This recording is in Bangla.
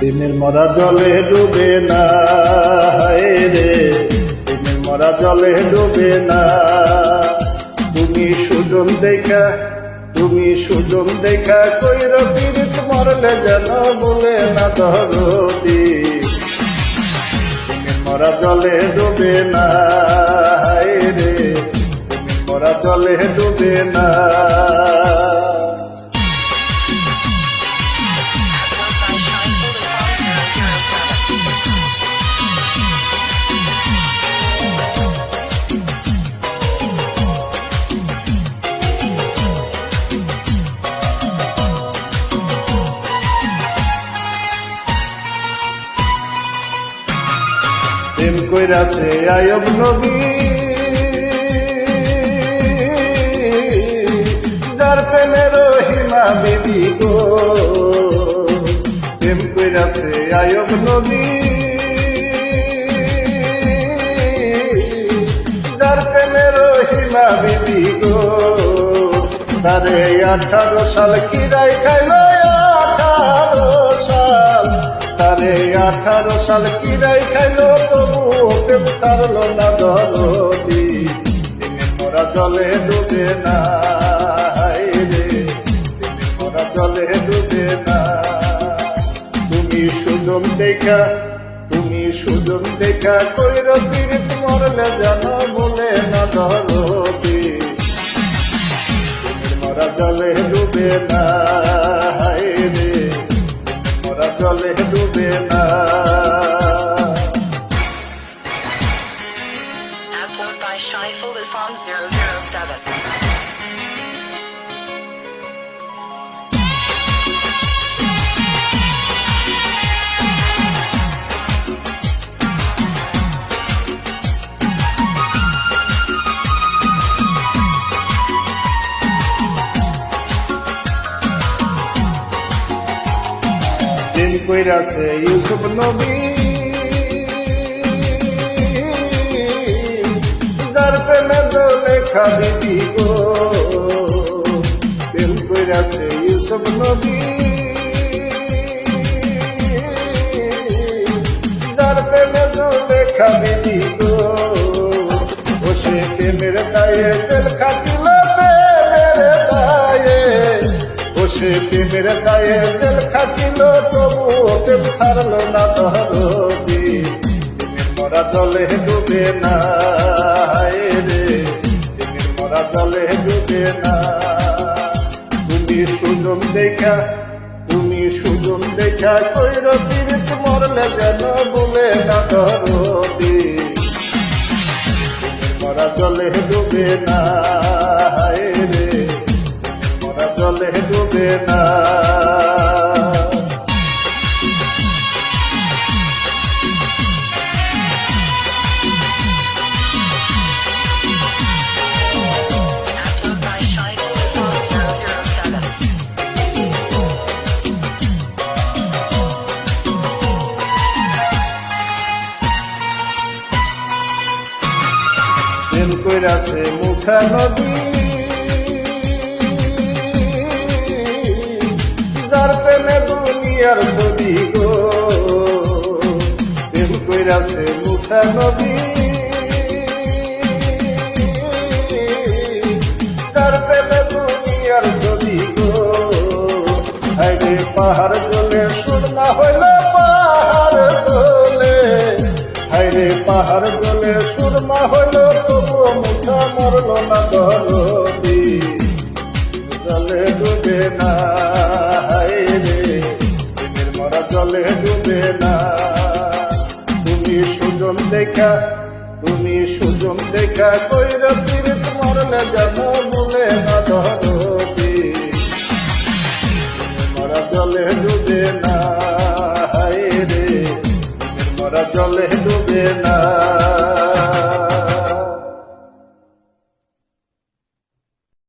দিনের মরা জলে ডুবে না রে। দিনের মরা জলে ডুবে না তুমি সুজন দেখা, তুমি সুজন দেখা, কইর পীড়িত মরলে যেন বলে না ধরতি তুমি মরা জলে ডুবে না রে। তুমি মরা জলে ডুবে না কইরাছে আয়ব নবী যার প্রেমের হিমা বিবি গো। প্রেম কইরাছে আয়ব নবী যার প্রেমের হিমা বিবি গো। তারে আঠারো সাল কিরাই খাইলো। তারে আঠারো সাল কিরাই খাইলো তবু প্রেম ছাড়লো না দরদি। দিনে মরা জলে ডুবে না তুমি সুজন দেখা, তুমি সুজন দেখা কইর পীড়িত মরলে জানো বলে না দরদি। দিনের মরা জলে ডুবে না Upload by Shaiful Islam 007. দিন কইরাছে ইউসুফ নবী দিদি গো দিন কইরাছে ইউসুফ নবী যার প্রেমে তো লেখা দিদি গো ও সে প্রেমের গায়ে তেল খাটিল প্রেমের প্রেম ছাড়লো না ধরবি মরা জলে ডুবে না। মরা জলে ডুবে না। তুমি সুজন দেখা, তুমি সুজন দেখা, কইর পীড়িত মরলে যেন বলে না ধরবি মরা জলে ডুবে না রে। মরা জলে ডুবে না। কইরাছে মুখা নদী। যার প্রেমে দুনিয়ার ছবি গো, প্রেম কইরাছে মুখা নদী। পাহাড় জলে সুরমা হইল পাহাড় পাহাড় সুরমা মুখা মরল না দরদি জলে ডুবে না হাইরে দিনের মরা জলে ডুবে না তুমি সুজন দেখা, তুমি সুজন দেখা, কইর পীড়িত মরলে যেন বলে না ধরতি। মরা জলে ডুবে না রে। মরা জলে ডুবে না